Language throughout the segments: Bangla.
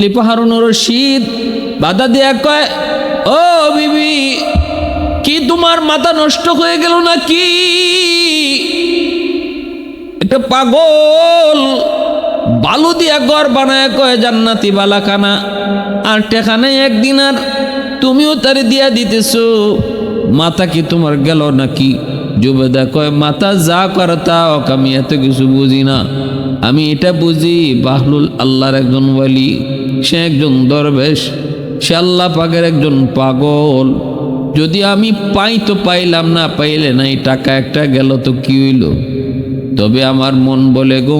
খলিফা হারুন রশিদ বাধা দিয়া কয় ও বিবি কি তোমার মাথা নষ্ট হয়ে গেল নাকি? একটা পাগল বালু দিয়া ঘর বানায় কয় জান্নাতি বালাখানা আর টেখানে একদিন আর তুমিও তারে দিয়া দিতেছো। মাথা কি তোমার গেল নাকি? জুবেদা কয় মাথা যা করে তা হোক, আমি এত কিছু বুঝি না। আমি এটা বুঝি বাহলুল আল্লাহর একজন ওয়ালি, সে একজন দরবেশ, সে আল্লাহ পাকের একজন পাগল। যদি আমি পাই তো পাইলাম না, পাইলে নাই টাকা একটা গেল তো কি হইল? তবে আমার মন বলে গো,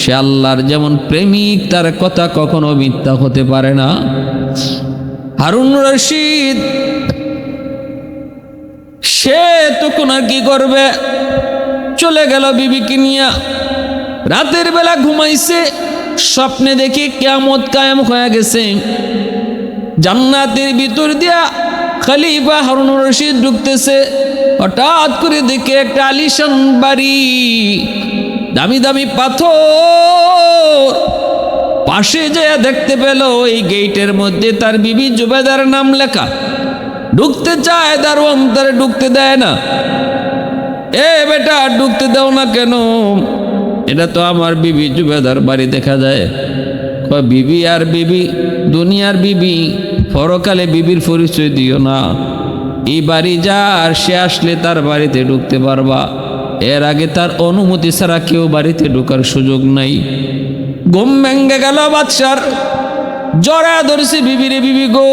সে আল্লাহর যেমন প্রেমিক, তার কথা কখনো মিথ্যা হতে পারে না। হারুন রশিদ, সে তখন আর কি করবে? চলে গেল বিবিকে নিয়ে। রাতের বেলা ঘুমাইছে, স্বপ্নে দেখি কেমত কায়েম হয়ে গেছে। জান্নাতের ভিতর দিয়া খলিফা হারুন রশিদ ঢুকতেছে, হঠাৎ করে দেখে একটা আলিশান বাড়ি, দামি দামি পাথর। পাশে যেয়ে দেখতে পেল, এই গেটের মধ্যে তার বিবি জুবেদার নাম লেখা। ঢুকতে চায় তারে ঢুকতে দেয় না। এ বেটা, ঢুকতে দাও না কেন? এটা তো আমার বিবি জুবেদার বাড়ি দেখা যায়। বিবি আর বিবি, দুনিয়ার বিবি, পরকালে বিবির পরিচয় দিও না। এই বাড়ি যা, আর সে আসলে তার বাড়িতে ঢুকতে পারবা। এর আগে তার অনুমতি ছাড়া কেউ বাড়িতে ঢোকার সুযোগ নাই। ঘুম ভেঙ্গে গেল বাদশার। জরা ধরছে বিবিরে বিবি গো,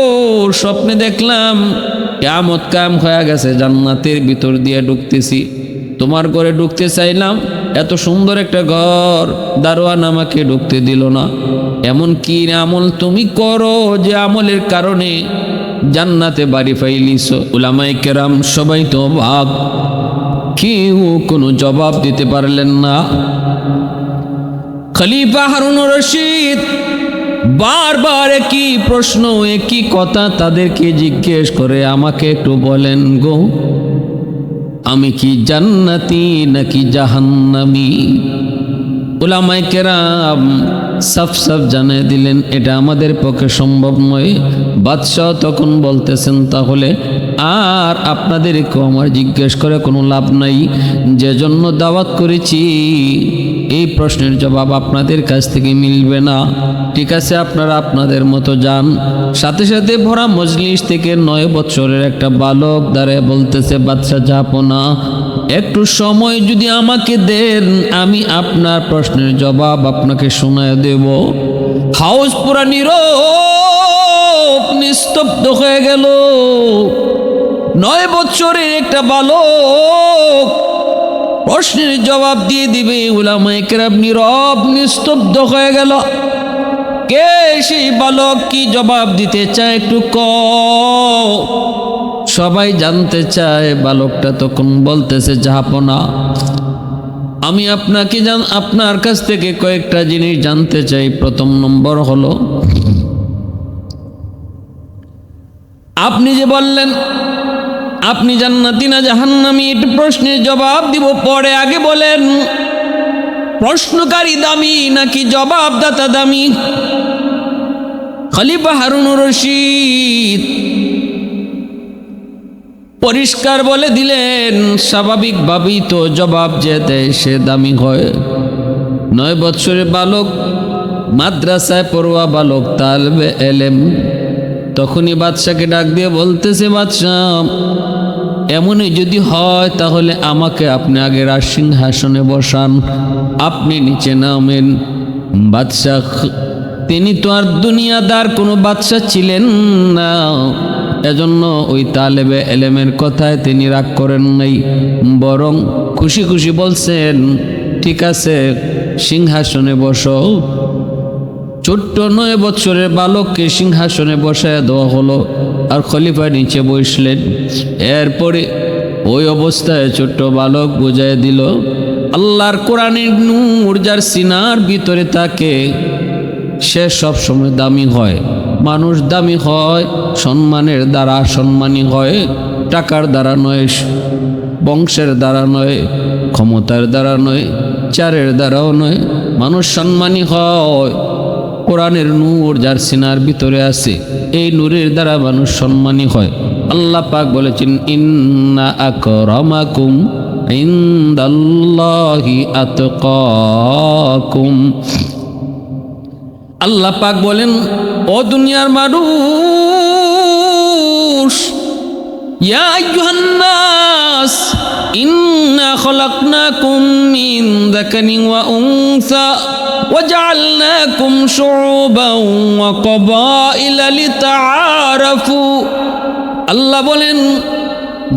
স্বপ্নে দেখলাম। কেমত কাম হয়ে গেছে, জান্নাতের ভিতর দিয়ে ঢুকতেছি। তোমার ঘরে ঢুকতে চাইলাম এত সুন্দর একটা ঘর, দারোয়ান আমাকে ঢুকতে দিল না। এমন কি আমল তুমি করো যে আমলের কারণে জান্নাতে বাড়ি ফাইলিস? উলামাই কেরাম সবাই তো ভাব কেউ কোনো জবাব দিতে পারলেন না। খলিফা হারুন রশিদ বারবার একই প্রশ্ন, একই কথা তাদেরকে জিজ্ঞেস করে, আমাকে একটু বলেন গো। আমি কি জান্নাতি নাকি জাহান্নামি? ওলামাই কেরাম সাফ সাফ জানিয়ে দিলেন, এটা আমাদের পক্ষে সম্ভব নয়। বাদশাহ তখন বলতেছেন, তাহলে আর আপনাদেরকেও আমার জিজ্ঞেস করে কোনো লাভ নাই। যে জন্য দাওয়াত করেছি, এই প্রশ্নের জবাব আপনাদের কাছ থেকে মিলবে না। ঠিক আছে, আপনারা আপনাদের মতো যান। সাথে সাথে ভরা মজলিস থেকে নয় বছরের একটা বালক দাঁড়ায় বলতেছে বাচ্চা যাব না। একটু সময় যদি আমাকে দেন, আমি আপনার প্রশ্নের জবাব আপনাকে শোনায় দেব। হাউস পুরা নীরব, নিস্তব্ধ হয়ে গেল। নয় বছরের একটা বালক প্রশ্নের জবাব দিয়ে দিবে, উলামায়ে কেরাম নীরব, নিস্তব্ধ হয়ে গেল। কে সেই বালক কি জবাব দিতে চায় একটু ক সবাই জানতে চায়, বালকটা তখন বলতেছে, জাহাপনা। আমি আপনাকে জান, আপনার কাছ থেকে কয়েকটা জিনিস জানতে চাই। প্রথম নম্বর হলো, আপনি যে বললেন, আপনি জান্নাতি না জাহান্নামি একটু প্রশ্নের জবাব দিব। পরে আগে বলেন, প্রশ্নকারী দামি নাকি জবাবদাতা দামি? খলিফা হারুন রশিদ। পরিষ্কার বলে দিলেন, স্বাভাবিকভাবেই তো জবাব যে দেয় সে দামি হয়। নয় বৎসরের বালক, মাদ্রাসায় পড়ুয়া বালক তালবে এলেম। তখনই বাদশাকে ডাক দিয়ে বলতেছে, বাদশাহ, এমনই যদি হয় তাহলে আমাকে আপনি আগে রাজ সিংহাসনে বসান, আপনি নিচে নামেন। বাদশাহ, তিনি তো আর দুনিয়াদার কোনো বাদশাহ ছিলেন না। এজন্য ওই তালেবে এলেমের কথায় তিনি রাগ করেন নাই, বরং খুশি খুশি বলছেন, ঠিক আছে, সিংহাসনে বসো। ছোট্ট নয় বছরের বালককে সিংহাসনে বসায় দেওয়া হলো, আর খলিফা নিচে বসলেন। এরপরে ওই অবস্থায় ছোট্ট বালক বুঝায় দিল, আল্লাহর কোরআনের নূর যার সিনার ভিতরে থাকে, সে সব সময় দামি হয়। মানুষ দামি হয়, সম্মানের দ্বারা সম্মানী হয়, টাকার দ্বারা নয়, বংশের দ্বারা নয়, ক্ষমতার দ্বারা নয়, চারের দ্বারাও নয়। মানুষ সম্মানী হয়। কোরআনের নূর যার সিনার ভিতরে আছে, এই নূরের দ্বারা মানুষ সম্মানী হয়। আল্লাহ পাক বলেছেন, ইন্না আকরামাকুম ইনদাল্লাহি আতকাকুম। আল্লাহ পাক বলেন ও দুনিয়ার মানুষ ইয়া আইয়ুহান নাস ইন্না খলাকনাকুম মিন যাকারিন ওয়া উনসা وجعلناكم شعوبا وقبائل لتعارفوا আল্লাহ বলেন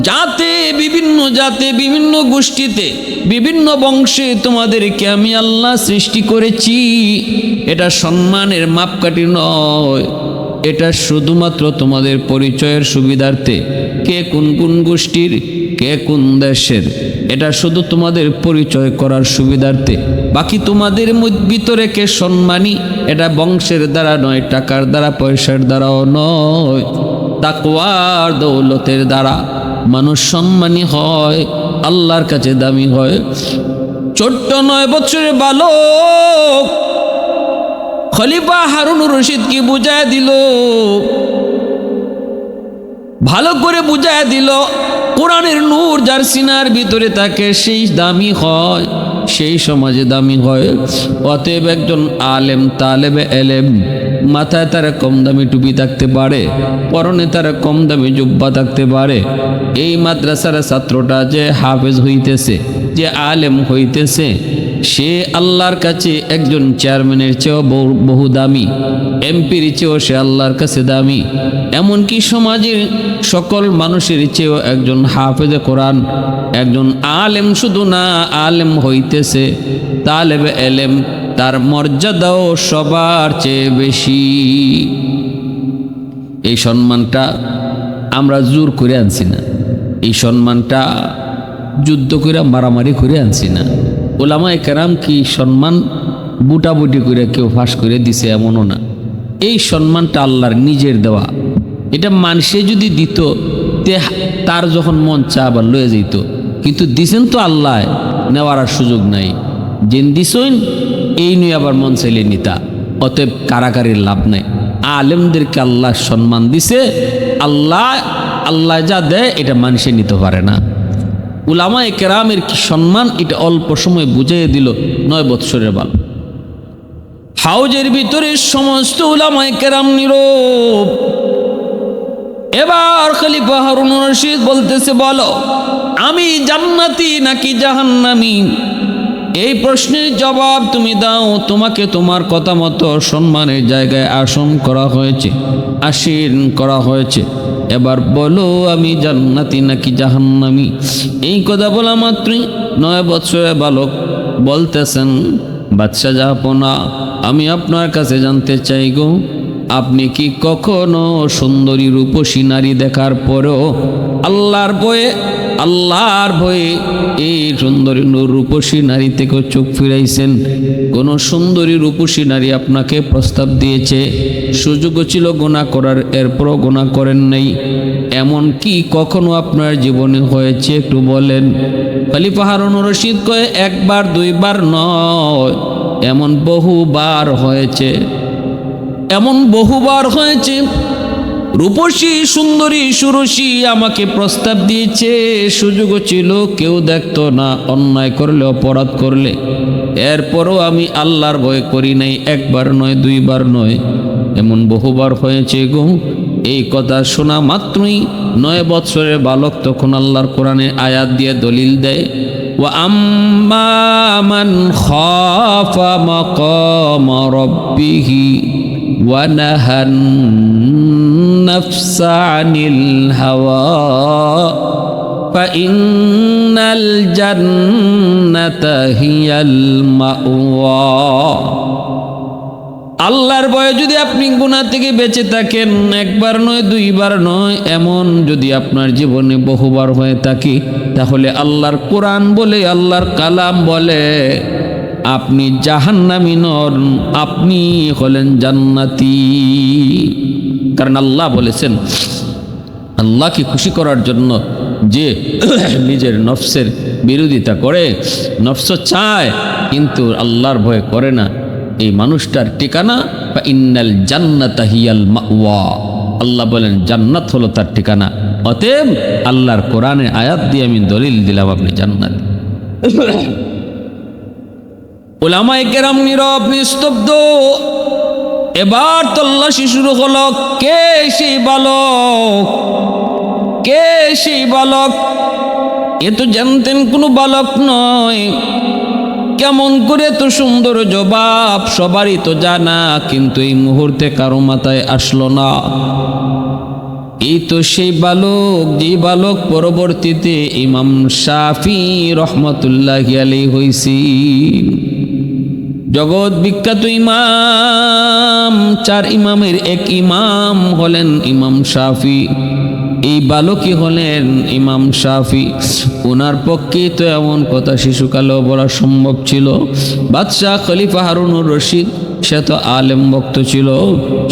জাতে, বিভিন্ন জাতে, বিভিন্ন গোষ্ঠীতে, বিভিন্ন বংশে তোমাদেরকে আমি আল্লাহ সৃষ্টি করেছি। এটা সম্মানের মাপকাঠি নয়। এটা শুধুমাত্র তোমাদের পরিচয়ের সুবিধার্থে কে কোন কোন গোষ্ঠীর, কে কোন দেশের। এটা শুধু তোমাদের পরিচয় করার সুবিধার্থে। বাকি তোমাদের ভিতরে কে সম্মানী, এটা বংশের দ্বারা নয়, টাকার দ্বারা, পয়সার দ্বারাও নয়। তাকওয়ার, দৌলতের দ্বারা। মানুষ সম্মানী হয়, আল্লাহর কাছে দামি হয়। ছোট্ট নয় বছরের বালক, খলিফা হারুনুর রশিদ কি বুঝায় দিল। ভালো করে বুঝায় দিল, কোরআনের নূর যার সিনার ভিতরে থাকে সেই দামি হয়, সেই সমাজে দামি হয়। অতএব একজন আলেম, তালেবে এলেম মাথায় তারা কম দামি টুপি থাকতে পারে, পরনে তারা কম দামি জুব্বা থাকতে পারে। এই মাদ্রাসার ছাত্রটা যে হাফেজ হইতেছে, যে আলেম হইতেছে, সে আল্লাহর কাছে একজন চেয়ারম্যানের চেয়েও বহু- দামি, এমপির চেয়েও সে আল্লাহর কাছে দামি। এমনকি সমাজের সকল মানুষের চেয়েও একজন হাফেজে কোরআন, একজন আলেম শুধু না আলেম হইতেছে। তালেবে এলেম তার মর্যাদাও সবার চেয়ে বেশি। এই সম্মানটা আমরা জোর করে আনছি না। এই সম্মানটা যুদ্ধ করে মারামারি করে আনছি না। ওলামায় কেরাম কি সম্মান বুটাবুটি করে কেউ ফাঁস করে দিছে এমনও না। এই সম্মানটা আল্লাহর নিজের দেওয়া। এটা মানুষে যদি দিত, তে তার যখন মন চা আবার লয়ে যেত কিন্তু দিছেন তো আল্লাহ নেওয়ার আর সুযোগ নাই। যেন দিছইন এই নিয়ে আবার মন চাইলে নিতা। অতএব কারাকারির লাভ নাই। আলেমদেরকে আল্লাহ সম্মান দিছে। আল্লাহ আল্লাহ যা দেয়, এটা মানুষে নিতে পারে না। উলামা কেরামের কি সম্মান? এটা অল্প সময় বুঝিয়ে দিল নয় বৎসরের বাল হাউজের ভিতরে সমস্ত উলামায় কেরাম নীরব। এবার খলিফা হারুন রশিদ বলতেছে, বলো, আমি জান্নাতি নাকি জাহান্নামি? এই প্রশ্নের জবাব তুমি দাও, তোমাকে তোমার কথা মতো সম্মানের জায়গায় আসন করা হয়েছে, আসীন করা হয়েছে। এবার বলো, আমি জান্নাতি নাকি জাহান্নামি? এই কথা বলা মাত্রই নয় বছরের বালক বলতেছেন বাচ্চা যাপনা, আমি আপনার কাছে জানতে চাই গো, আপনি কি কখনো সুন্দরী রূপসী নারী দেখার পরেও আল্লাহর ভয়ে আল্লাহর ভয়ে এই সুন্দরী রূপসী নারী থেকে চোখ ফিরাইছেন। কোন সুন্দরী রূপসী নারী আপনাকে প্রস্তাব দিয়েছে। সুযোগও ছিল গোনা করার, এরপরও গোনা করেন নাই। এমন কি কখনো আপনার জীবনে হয়েছে একটু বলেন। খলিফা হারুন রশিদ কয়ে একবার, দুইবার নয়, এমন বহুবার হয়েছে। এমন বহুবার হয়েছে রূপসী, সুন্দরী, সুরসী আমাকে প্রস্তাব দিয়েছে। সুযোগও ছিল, কেউ দেখত না, অন্যায় করলে, অপরাধ করলে। এরপরও আমি আল্লাহর ভয় করি নাই, একবার নয়, দুইবার নয়। এমন বহুবার হয়েছে গো, এই কথা শোনা মাত্রই নয় বৎসরের বালক তখন আল্লাহর কোরআনে আয়াত দিয়ে দলিল দেয়। ও আম্মান খাফা মকম রব্বিহি ওয়ানাহান النفس عن الهوى فإن الجنة هي المأوى আল্লাহর ভয়ে যদি আপনি গুণা থেকে বেঁচে থাকেন একবার নয় দুইবার নয় এমন যদি আপনার জীবনে বহুবার হয়ে থাকে তাহলে আল্লাহর কোরআন বলে আল্লাহর কালাম বলে আপনি জাহান্নামি নন আপনি হলেন জান্নাতি কারণ আল্লাহ বলেছেন, আল্লাহকে খুশি করার জন্য যে নিজের নফসের বিরোধিতা করে, নফস চায়, কিন্তু আল্লাহর ভয় করে না। এই মানুষটার ঠিকানা, বা ইন্নাল জান্নাতা হিয়াল মাওয়া। আল্লাহ বলেন, জান্নাত হলো তার ঠিকানা। অতএব আল্লাহর কোরআনের আয়াত দিয়ে আমি দলিল দিলাম, আপনি জান্নাত। ওলামায়ে কেরাম নীরব, নিস্তব্ধ এবার তল্লাশি শুরু হলো। কে সেই বালক? কে সেই বালক? এ তো জানতেন কোনো বালক নয়। কেমন করে তো সুন্দর জবাব, সবারই তো জানা, কিন্তু এই মুহূর্তে কারও মাথায় আসলো না। এই তো সেই বালক যে বালক পরবর্তীতে ইমাম শাফি রহমতুল্লাহ আলী হইছি জগৎ বিখ্যাত ইমাম, চার ইমামের এক ইমাম হলেন ইমাম শাফি। এই বালকই হলেন ইমাম শাফি। ওনার পক্ষে তো এমন কথা শিশুকালেও বলা সম্ভব ছিল। বাদশাহ খলিফা হারুনুর রশিদ, সে তো আলেম ভক্ত ছিল।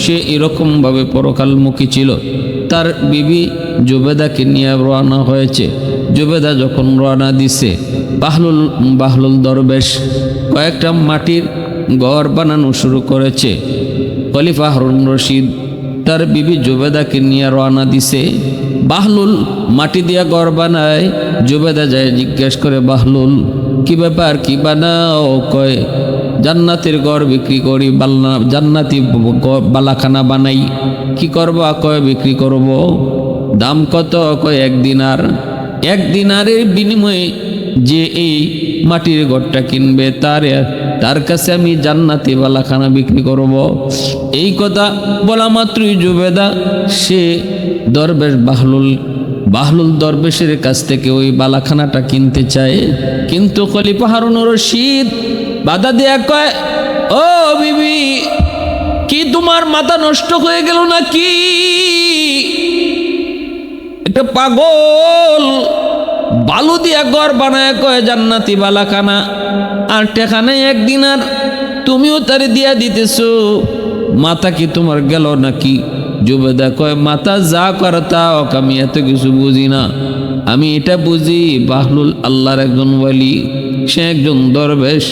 সে এরকমভাবে পরকালমুখী ছিল। তার বিবি জুবেদাকে নিয়ে রওনা হয়েছে। জুবেদা যখন রওনা দিছে, বাহলুল বাহলুল দরবেশ কয়েকটা মাটির ঘর বানানো শুরু করেছে। খলিফা হারুন রশিদ তার বিবি জুবেদাকে নিয়ে রওনা দিছে। বাহলুল মাটি দিয়া ঘর বানায়। জুবেদা যায় জিজ্ঞেস করে, বাহলুল, কি ব্যাপার, কি বানাও? কয়, জান্নাতের ঘর বিক্রি করি বাল্লা জান্নাতি বালাখানা বানাই। কি করবা? কয়, বিক্রি করব। দাম কত? কয়, এক দিনার। এক দিনারের বিনিময়ে যে এই মাটির ঘরটা কিনবে, তার তার কাছে আমি জান্নাতি বালাখানা বিক্রি করব। এই কথা বলা মাত্রই জুবেদা, সে দরবেশ বাহলুল বাহলুল দরবেশের কাছ থেকে ওই বালাখানাটা কিনতে চায়। কিন্তু খলিফা হারুন রশিদ বাধা দেয়া কয়, ও বিবি, কি তোমার মাথা নষ্ট হয়ে গেল নাকি? একটা পাগল বালু দিয়া ঘর বানায় কয় জান্নাতি বালাখানা। আর টেখানে একদিন আর তুমিও তারে দিয়া দিতেছো। মাথা কি তোমার গেল নাকি? জুবেদা কয় মাথা যা করে তা আমি এত কিছু বুঝি না। আমি এটা বুঝি, বাহলুল আল্লাহর একজন ওয়ালি, সে একজন দরবেশ,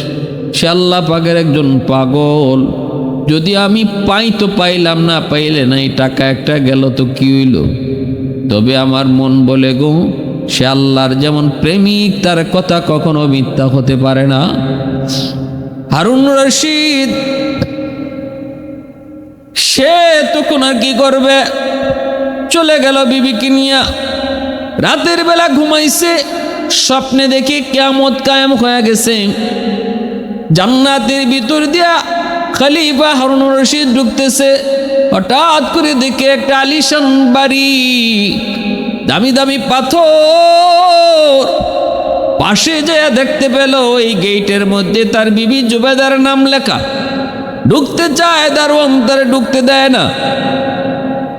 সে আল্লাহ পাকের একজন পাগল। যদি আমি পাই তো পাইলাম না, পাইলে না এই টাকা একটা গেল তো কি হইল? তবে আমার মন বলে, গো সে আল্লাহর যেমন প্রেমিক, তার কথা কখনো মিথ্যা হতে পারে না। হারুন রশিদ, সে তখন আর কি করবে? চলে গেল বিবিকে নিয়ে। রাতের বেলা ঘুমাইছে, স্বপ্নে দেখে কেমত কায়েম হয়ে গেছে। জান্নাতের ভিতর দিয়া খলিফা হারুন রশিদ ঢুকতেছে। হঠাৎ করে দেখে একটা আলিশান বাড়ি। দামি দামি পাথর। পাশে যে দেখতে পেল ওই গেটের মধ্যে তার বিবি জুবেদার নাম লেখা। ঢুকতে চায় দারোয়ান, তারে ঢুকতে দেয় না।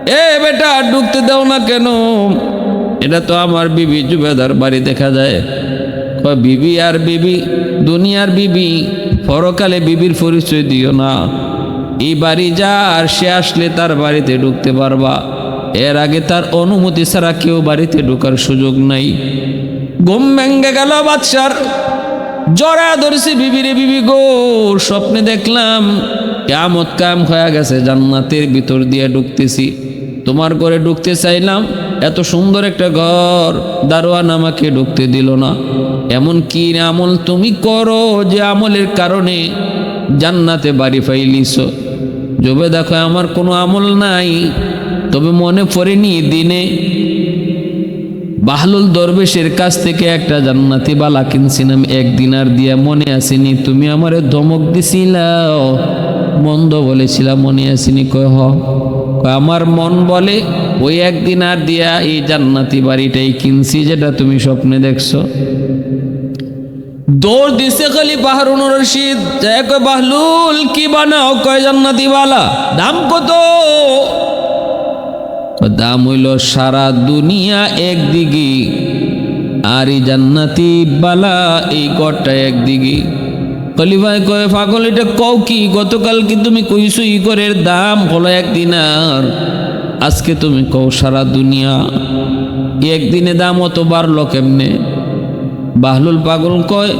এ বেটা, ঢুকতে দাও না কেন? এটা তো আমার বিবি জুবেদার বাড়ি দেখা যায়। বিবি আর বিবি, দুনিয়ার বিবি, পরকালে বিবির পরিচয় দিও না। এই বাড়ি যা, আর সে আসলে তার বাড়িতে ঢুকতে পারবা। এর আগে তার অনুমতি ছাড়া কেউ বাড়িতে ঢোকার সুযোগ নাই। ঘুম ভেঙ্গে গেল বাদশার। জরা ধরছে বিবিরে বিবি গো, স্বপ্নে দেখলাম কেমত কাম হয়ে গেছে, জান্নাতের ভিতর দিয়ে ঢুকতেছি। তোমার ঘরে ঢুকতে চাইলাম, এত সুন্দর একটা ঘর, দারোয়ান আমাকে ঢুকতে দিল না। এমন কি আমল তুমি করো যে আমলের কারণে জান্নাতে বাড়ি ফাইলিছ? জবে দেখো, আমার কোনো আমল নাই। তবে মনে পড়েনি দিনে বাহলুল দরবেশের কাছ থেকে একটা জান্নাতি বালা কিনছিলাম একদিন আর দিয়া মনে আসেনি, তুমি আমারে ধমক দিছিলাও মন্দ বলেছিলাম মনে আসেনি। কয়, হ। আমার মন বলে, ওই একদিন আর দিয়া এই জান্নাতি বাড়িটাই কিনছি, যেটা তুমি স্বপ্নে দেখছ। দৌড় দিছে খালি বাহারুন রশিদ। বাহলুল, কি বানাও? কয়, জান্নাতি বালা, দাম কত? দাম হইল সারা দুনিয়া একদিকে, আর এই জান্নাতি বালা এই গড়টা একদিকে। কলিভাই কয়ে, পাগল, এটা কও কি? গতকাল কি তুমি কইছো ই করের দাম হলো একদিন আর? আজকে তুমি কও সারা দুনিয়া। একদিনে দাম অত বাড়লো কেমনে? বাহলুল পাগল কয়,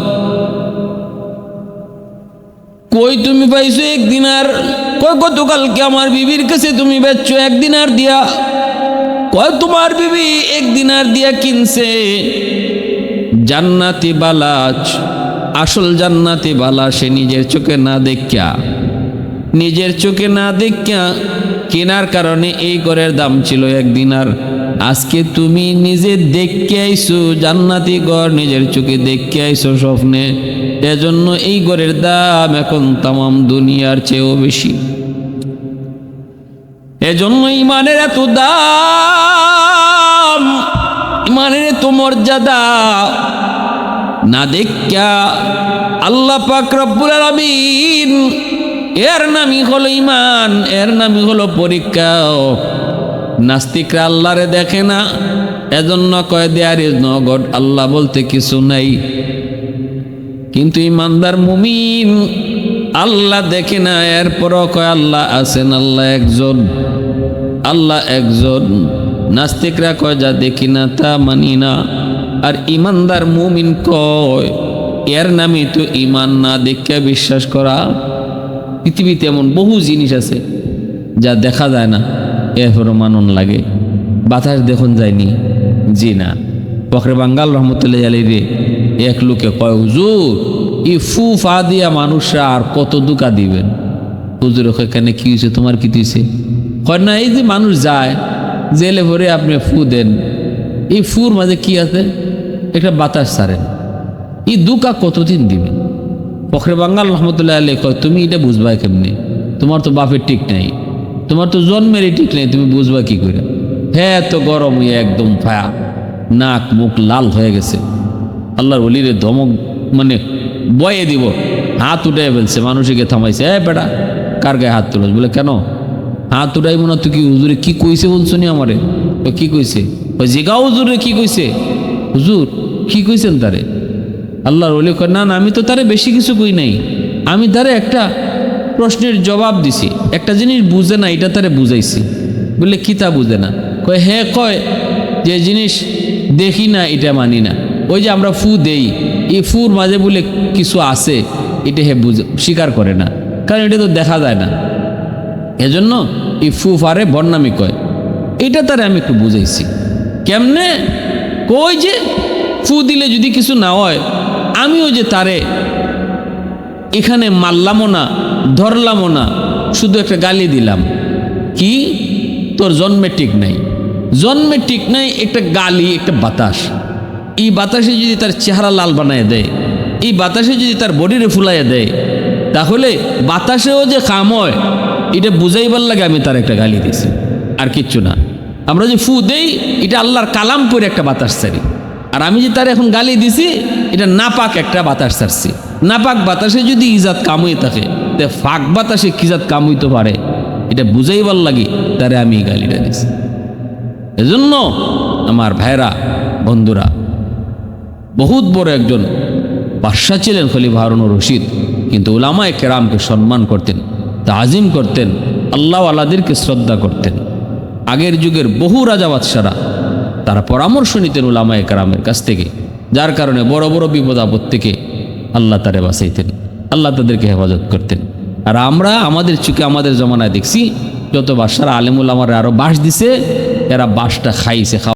কই তুমি পাইছো একদিন আর? কয় গতকালকে আমার বিবির কাছে তুমি বেচছো একদিন আর দিয়া? কয়, তোমার বিবি একদিন আর দিয়া কিনছে? জান্নাতি বালাচ আসল জান্নাতি বালা, সে নিজের চোখে না দেখিয়া। নিজের চোখে না দেখিয়া কেনার কারণে এই ঘরের দাম ছিল একদিন আর আজকে তুমি নিজে দেখকে আইসো জান্নাতি ঘর নিজের চোখে দেখকে আইসো স্বপ্নে। এজন্য এই ঘরের দাম এখন তামাম দুনিয়ার চেয়েও বেশি। এজন্য ইমানের এত দাম, ইমানের এত মর্যাদা। না দেখা আল্লাহ পাক রব্বুল আলামিন, এর নামই হলো ইমান এর নামই হলো পরীক্ষা। নাস্তিকরা আল্লাহরে দেখে না, এজন্য কয়, দেয়ার ইজ নো গড। আল্লাহ বলতে কিছু নাই। কিন্তু ইমানদার মুমিন আল্লাহ দেখে না, এরপরও কয়, আল্লাহ আছেন, আল্লাহ একজন। আল্লাহ একজন। নাস্তিকরা কয়, যা দেখি না, তা মানি না। আর ইমানদার মুমিন কয়, এর নামই তো ইমান না দেখে বিশ্বাস করা। পৃথিবীতে এমন বহু জিনিস আছে, যা দেখা যায় না এরপরও মানন লাগে। বাতাস দেখুন যায়নি, জি না। বকরে বাঙ্গাল রহমতুল্লাহ আলী রে, এক লোকে কয়, হুজুর ই ফু ফা দিয়া মানুষরা আর কত দুকা দিবেন? হুজুর এখানে কি হয়েছে? তোমার কি দিয়েছে? কয় না, এই যে মানুষ যায়, জেলে ভরে আপনি ফু দেন, এই ফুর মাঝে কি আছে? একটা বাতাস ছাড়েন। এই দুকা কতদিন দিবেন? ফখরে বাঙ্গাল রহমতুল্লাহ আলী কয়, তুমি এটা বুঝবা কেমনি? তোমার তো বাপের ঠিক নাই। তোমার তো জন্মেরই ঠিক নেই, তুমি বুঝবা কি করে? হ্যাঁ তো গরম একদম ফায়া। নাক মুখ লাল হয়ে গেছে। আল্লাহর অলিরে ধমক মানে বয়ে দিব, হাত উঠে ফেলছে, মানুষকে থামাইছে, এ বেটা, কার গায়ে হাত তুলস? বলে, কেন? হাত উঠাই মনে তুই কি হুজুরে, কি কইছে বলছো নি আমারে? কি কইছে? ওই জিগা হুজুরে, কি কইছে? হুজুর, কি কইছেন তারে? আল্লাহর অলি কয়, না না, আমি তো তারে বেশি কিছু কই নাই। আমি তারে একটা প্রশ্নের জবাব দিছি। একটা জিনিস বুঝে না, এটা তারে বুঝাইছি। বললে কি তা বুঝে না? কয় হ্যাঁ কয়, যে জিনিস দেখি না, এটা মানি না। ওই যে আমরা ফু দেই এই ফুর মাঝে বলে কিছু আছে, এটা হে বুঝে স্বীকার করে না। কারণ এটা তো দেখা যায় না। এজন্য এই ফু ফারে বর্ণামি কয়। এটা তারে আমি একটু বুঝাইছি। কেমনে? কই যে ফু দিলে যদি কিছু না হয়, আমিও যে তারে এখানে মারলামও না, ধরলামও না, শুধু একটা গালি দিলাম। কি? তোর জন্মে ঠিক নাই। জন্মে ঠিক নাই, একটা গালি, একটা বাতাস। এই বাতাসে যদি তার চেহারা লাল বানায় দেয়, এই বাতাসে যদি তার বডিরে ফুলাইয়া দেয়, তাহলে বাতাসেও যে কাম হয়, এটা বুঝাইবার লাগে আমি তার একটা গালি দিছি। আর কিচ্ছু না। আমরা যে ফু দেই, এটা আল্লাহর কালাম করে একটা বাতাস ছাড়ি। আর আমি যে তার এখন গালি দিছি, এটা নাপাক একটা বাতাস ছাড়ছি। নাপাক বাতাসে যদি ইজাত কাম হয়ে থাকে, তে ফাঁক বাতাসে কি জাত কাম হইতে পারে, এটা বুঝাইবার লাগে তারে আমি গালিটা দিছি। এজন্য আমার ভাইরা, বন্ধুরা বহুত বড় একজন বাদশাহ ছিলেন খলিফা হারুন রশিদ। কিন্তু উলামায় কেরামকে সম্মান করতেন, তাজিম করতেন, আল্লাহ আলাদেরকে শ্রদ্ধা করতেন। আগের যুগের বহু রাজা বাদশারা তারা পরামর্শ নিতেন উলামায় কেরামের কাছ থেকে, যার কারণে বড় বড় বিপদ আপদ থেকে আল্লাহ তারে বাঁচাইতেন, আল্লাহ তাদেরকে হেফাজত করতেন। আর আমরা আমাদের চুকে আমাদের জমানায় দেখছি, যত বাদশারা আলেমুল আমার আরও বাস দিছে, এরা বাসটা খাইছে